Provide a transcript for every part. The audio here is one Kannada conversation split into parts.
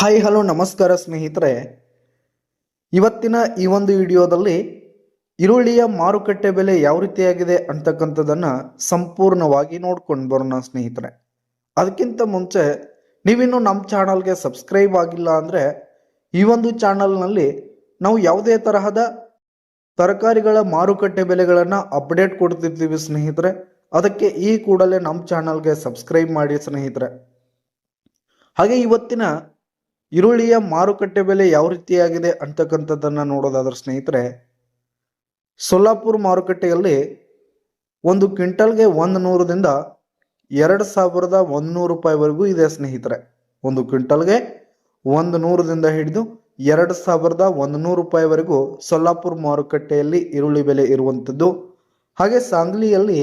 ಹಾಯ್ ಹಲೋ ನಮಸ್ಕಾರ ಸ್ನೇಹಿತರೆ. ಇವತ್ತಿನ ಈ ಒಂದು ವಿಡಿಯೋದಲ್ಲಿ ಈರುಳ್ಳಿಯ ಮಾರುಕಟ್ಟೆ ಬೆಲೆ ಯಾವ ರೀತಿಯಾಗಿದೆ ಅಂತಕ್ಕಂಥದ್ದನ್ನು ಸಂಪೂರ್ಣವಾಗಿ ನೋಡ್ಕೊಂಡು ಬರೋಣ ಸ್ನೇಹಿತರೆ. ಅದಕ್ಕಿಂತ ಮುಂಚೆ ನೀವಿನ್ನು ನಮ್ಮ ಚಾನಲ್ಗೆ ಸಬ್ಸ್ಕ್ರೈಬ್ ಆಗಿಲ್ಲ ಅಂದರೆ ಈ ಒಂದು ಚಾನಲ್ನಲ್ಲಿ ನಾವು ಯಾವುದೇ ತರಹದ ತರಕಾರಿಗಳ ಮಾರುಕಟ್ಟೆ ಬೆಲೆಗಳನ್ನು ಅಪ್ಡೇಟ್ ಕೊಡ್ತಿರ್ತೀವಿ ಸ್ನೇಹಿತರೆ. ಅದಕ್ಕೆ ಈ ಕೂಡಲೇ ನಮ್ಮ ಚಾನಲ್ಗೆ ಸಬ್ಸ್ಕ್ರೈಬ್ ಮಾಡಿ ಸ್ನೇಹಿತರೆ. ಹಾಗೆ ಇವತ್ತಿನ ಈರುಳ್ಳಿಯ ಮಾರುಕಟ್ಟೆ ಬೆಲೆ ಯಾವ ರೀತಿಯಾಗಿದೆ ಅಂತಕ್ಕಂಥದ್ದನ್ನು ನೋಡೋದಾದ್ರೆ ಸ್ನೇಹಿತರೆ, ಸೊಲ್ಲಾಪುರ ಮಾರುಕಟ್ಟೆಯಲ್ಲಿ ಒಂದು ಕ್ವಿಂಟಲ್ಗೆ ಒಂದು ನೂರದಿಂದ ಎರಡು ಸಾವಿರದ ಒಂದುನೂರು ರೂಪಾಯಿವರೆಗೂ ಇದೆ ಸ್ನೇಹಿತರೆ. ಒಂದು ಕ್ವಿಂಟಲ್ಗೆ ಒಂದು ನೂರದಿಂದ ಹಿಡಿದು ಎರಡು ಸಾವಿರದ ಒಂದು ನೂರು ರೂಪಾಯಿವರೆಗೂ ಸೊಲ್ಲಾಪುರ ಮಾರುಕಟ್ಟೆಯಲ್ಲಿ ಈರುಳ್ಳಿ ಬೆಲೆ ಇರುವಂಥದ್ದು. ಹಾಗೆ ಸಾಂಗ್ಲಿಯಲ್ಲಿ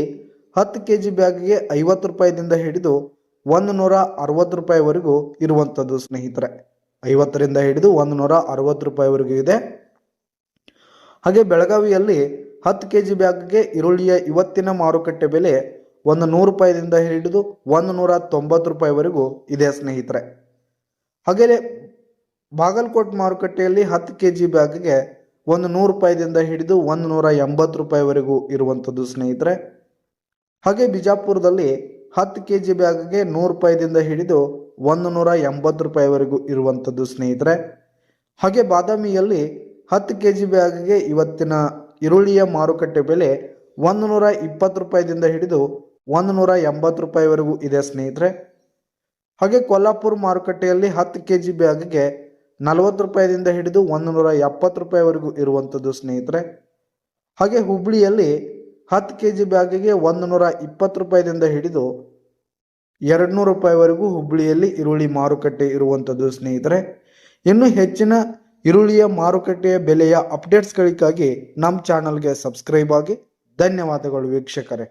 ಹತ್ತು ಕೆ ಜಿ ಬ್ಯಾಗ್ಗೆ ಐವತ್ತು ರೂಪಾಯಿದಿಂದ ಹಿಡಿದು ಒಂದು ನೂರ ಅರವತ್ತು ರೂಪಾಯಿವರೆಗೂ ಇರುವಂಥದ್ದು ಸ್ನೇಹಿತರೆ. ಐವತ್ತರಿಂದ ಹಿಡಿದು ಒಂದು ನೂರ ಅರವತ್ತು ರೂಪಾಯಿವರೆಗೂ ಇದೆ. ಹಾಗೆ ಬೆಳಗಾವಿಯಲ್ಲಿ ಹತ್ತು ಕೆ ಜಿ ಬ್ಯಾಗ್ಗೆ ಈರುಳ್ಳಿಯ ಇವತ್ತಿನ ಮಾರುಕಟ್ಟೆ ಬೆಲೆ ಒಂದು ನೂರು ರೂಪಾಯಿದಿಂದ ಹಿಡಿದು ಒಂದು ನೂರ ತೊಂಬತ್ತು ರೂಪಾಯಿವರೆಗೂ ಇದೆ, ಸ್ನೇಹಿತರೆ. ಹಾಗೆಯೇ ಬಾಗಲಕೋಟ್ ಮಾರುಕಟ್ಟೆಯಲ್ಲಿ ಹತ್ತು ಕೆ ಜಿ ಬ್ಯಾಗ್ಗೆ ಒಂದು ನೂರು ರೂಪಾಯಿದಿಂದ ಹಿಡಿದು ಒಂದು ನೂರ ಎಂಬತ್ತು ರೂಪಾಯಿವರೆಗೂ ಇರುವಂಥದ್ದು, ಸ್ನೇಹಿತರೆ. ಹಾಗೆ ಬಿಜಾಪುರದಲ್ಲಿ ಹತ್ತು ಕೆ ಜಿ ಬ್ಯಾಗ್ಗೆ ನೂರು ರೂಪಾಯಿದಿಂದ ಹಿಡಿದು ಒಂದು ನೂರ ಎಂಬತ್ತು ರೂಪಾಯಿವರೆಗೂ ಇರುವಂಥದ್ದು ಸ್ನೇಹಿತರೆ. ಹಾಗೆ ಬಾದಾಮಿಯಲ್ಲಿ ಹತ್ತು ಕೆ ಜಿ ಬ್ಯಾಗ್ಗೆ ಇವತ್ತಿನ ಈರುಳ್ಳಿಯ ಮಾರುಕಟ್ಟೆ ಬೆಲೆ ಒಂದು ನೂರ ಇಪ್ಪತ್ತು ರೂಪಾಯಿದಿಂದ ಹಿಡಿದು ಒಂದು ನೂರ ಎಂಬತ್ತು ರೂಪಾಯಿವರೆಗೂ ಇದೆ ಸ್ನೇಹಿತರೆ. ಹಾಗೆ ಕೊಲ್ಲಾಪುರ ಮಾರುಕಟ್ಟೆಯಲ್ಲಿ ಹತ್ತು ಕೆ ಜಿ ಬ್ಯಾಗ್ಗೆ ನಲವತ್ತು ರೂಪಾಯಿದಿಂದ ಹಿಡಿದು ಒಂದು ನೂರ ಎಪ್ಪತ್ತು ರೂಪಾಯಿವರೆಗೂ ಇರುವಂಥದ್ದು ಸ್ನೇಹಿತರೆ. ಹಾಗೆ ಹುಬ್ಳಿಯಲ್ಲಿ ಹತ್ತು ಕೆ ಜಿ ಬ್ಯಾಗಿಗೆ ಒಂದು ನೂರ ಇಪ್ಪತ್ತು ರೂಪಾಯಿದಿಂದ ಹಿಡಿದು ಎರಡು ನೂರು ರೂಪಾಯಿವರೆಗೂ ಹುಬ್ಬಳ್ಳಿಯಲ್ಲಿ ಈರುಳ್ಳಿ ಮಾರುಕಟ್ಟೆ ಇರುವಂಥದ್ದು ಸ್ನೇಹಿತರೆ, ಇನ್ನು ಹೆಚ್ಚಿನ ಈರುಳ್ಳಿಯ ಮಾರುಕಟ್ಟೆಯ ಬೆಲೆಯ ಅಪ್ಡೇಟ್ಸ್ಗಳಿಗಾಗಿ ನಮ್ಮ ಚಾನಲ್ಗೆ ಸಬ್ಸ್ಕ್ರೈಬ್ ಆಗಿ. ಧನ್ಯವಾದಗಳು ವೀಕ್ಷಕರೇ.